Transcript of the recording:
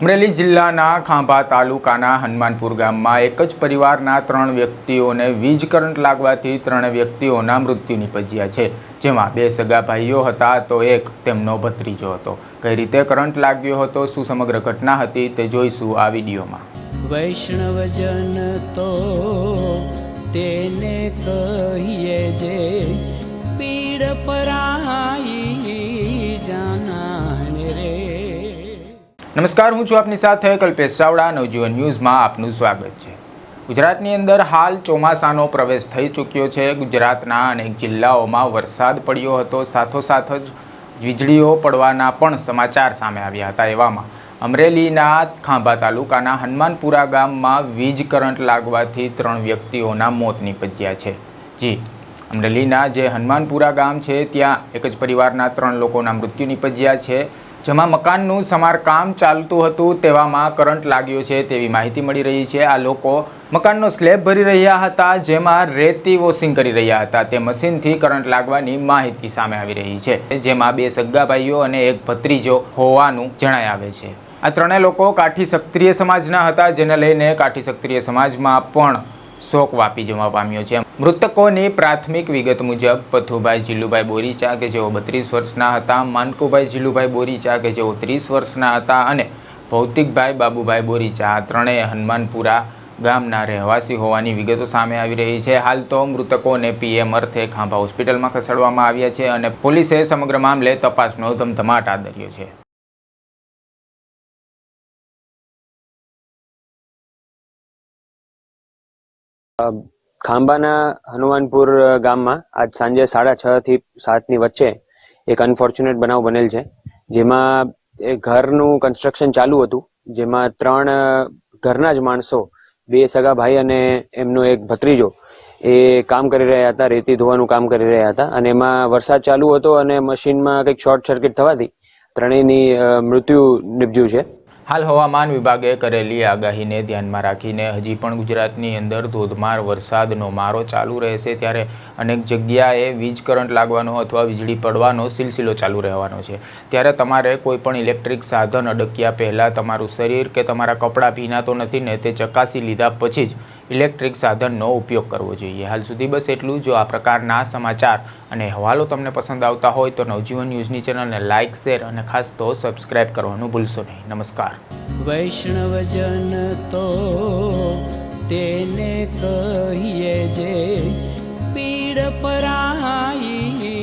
અમરેલી જિલ્લાના ખાંભા તાલુકાના હનુમાનપુર ગામમાં એક જ પરિવારના ત્રણ વ્યક્તિઓને વીજ કરંટ લાગવાથી ત્રણે વ્યક્તિઓના મૃત્યુ નિપજ્યા છે. જેમાં બે સગા ભાઈઓ હતા તો એક તેમનો ભત્રીજો હતો. કઈ રીતે કરંટ લાગ્યો હતો, શું સમગ્ર ઘટના હતી તે જોઈશું આ વિડીયોમાં. વૈષ્ણવજન તો તેને કહીએ જે પીડ પરાઈ નમસ્કાર, હું છું આપની સાથે કલ્પેશ ચાવડા, નવજીવન ન્યૂઝમાં આપનું સ્વાગત છે. ગુજરાતની અંદર હાલ ચોમાસાનો પ્રવેશ થઈ ચૂક્યો છે. ગુજરાતના અનેક જિલ્લાઓમાં વરસાદ પડ્યો હતો. સાથોસાથ જ વીજળીઓ પડવાના પણ સમાચાર સામે આવ્યા હતા એવામાં. અમરેલીના ખાંભા તાલુકાના હનુમાનપુરા ગામમાં વીજ કરંટ લાગવાથી ત્રણ વ્યક્તિઓના મોત નીપજ્યા છે. જી, અમરેલીના જે હનુમાનપુરા ગામ છે, ત્યાં એક જ પરિવારના ત્રણ લોકોના મૃત્યુ નીપજ્યા છે. જેમાં મકાનનું સમારકામ ચાલતું હતું તેવામાં કરંટ લાગ્યો છે તેવી માહિતી મળી રહી છે. આ લોકો મકાનનો સ્લેબ ભરી રહ્યા હતા, જેમાં રેતી વોશિંગ કરી રહ્યા હતા. તે મશીનથી કરંટ લાગવાની માહિતી સામે આવી રહી છે, જેમાં બે સગા ભાઈઓ અને એક ભત્રીજો હોવાનું જણાય આવે છે. આ ત્રણેય લોકો કાઠી ક્ષત્રિય સમાજના હતા, જેને લઈને કાઠી ક્ષત્રિય સમાજમાં પણ શોક વાપી જવા પામ્યો છે. મૃતકોની પ્રાથમિક વિગત મુજબ, પથુભાઈ જીલુભાઈ બોરીચા, કે જેઓ બત્રીસ વર્ષના હતા, માનકુભાઈ જીલુભાઈ બોરીચા, કે જેઓ ત્રીસ વર્ષના હતા, અને ભૌતિકભાઈ બાબુભાઈ બોરીચા ત્રણેય હનુમાનપુરા ગામના રહેવાસી હોવાની વિગતો સામે આવી રહી છે. હાલ તો મૃતકોને પીએમ અર્થે ખાંભા હોસ્પિટલમાં ખસેડવામાં આવ્યા છે અને પોલીસે સમગ્ર મામલે તપાસનો ધમધમાટ આદર્યો છે. ખાંભાના હનુમાનપુર ગામમાં આજ સાંજે સાડા છ થી સાતની વચ્ચે એક અનફોર્ચ્યુનેટ બનાવ બનેલ છે. જેમાં એ ઘરનું કન્સ્ટ્રક્શન ચાલુ હતું. જેમાં ત્રણ ઘરના જ માણસો, બે સગા ભાઈ અને એમનો એક ભત્રીજો, એ કામ કરી રહ્યા હતા, રેતી ધોવાનું કામ કરી રહ્યા હતા. અને એમાં વરસાદ ચાલુ હતો અને મશીનમાં કંઈક શોર્ટ સર્કિટ થવાથી ત્રણેયની મૃત્યુ નિપજ્યું છે. હાલ હવામાન વિભાગે કરેલી આગાહીને ધ્યાનમાં રાખીને હજી પણ ગુજરાતની અંદર ધોધમાર વરસાદનો મારો ચાલુ રહેશે ત્યારે અનેક જગ્યાએ વીજ કરંટ લાગવાનો અથવા વીજળી પડવાનો સિલસિલો ચાલુ રહેવાનો છે. ત્યારે તમારે કોઈ પણ ઇલેક્ટ્રિક સાધન અડક્યા પહેલાં તમારું શરીર કે તમારા કપડાં ભીના તો નથી ને તે ચકાસી લીધા પછી જ ઇલેક્ટ્રિક સાધનનો ઉપયોગ કરવો જોઈએ. હાલ સુધી બસ એટલું જો. આ પ્રકારના સમાચાર અને હવાલો તમને પસંદ આવતા હોય તો નવજીવન ન્યૂઝની ચેનલને લાઇક શેર અને ખાસ તો સબસ્ક્રાઇબ કરવાનું ભૂલશો નહીં. નમસ્કાર. વૈષ્ણવજન તો તેને કહીએ જે પીડ પરાઈ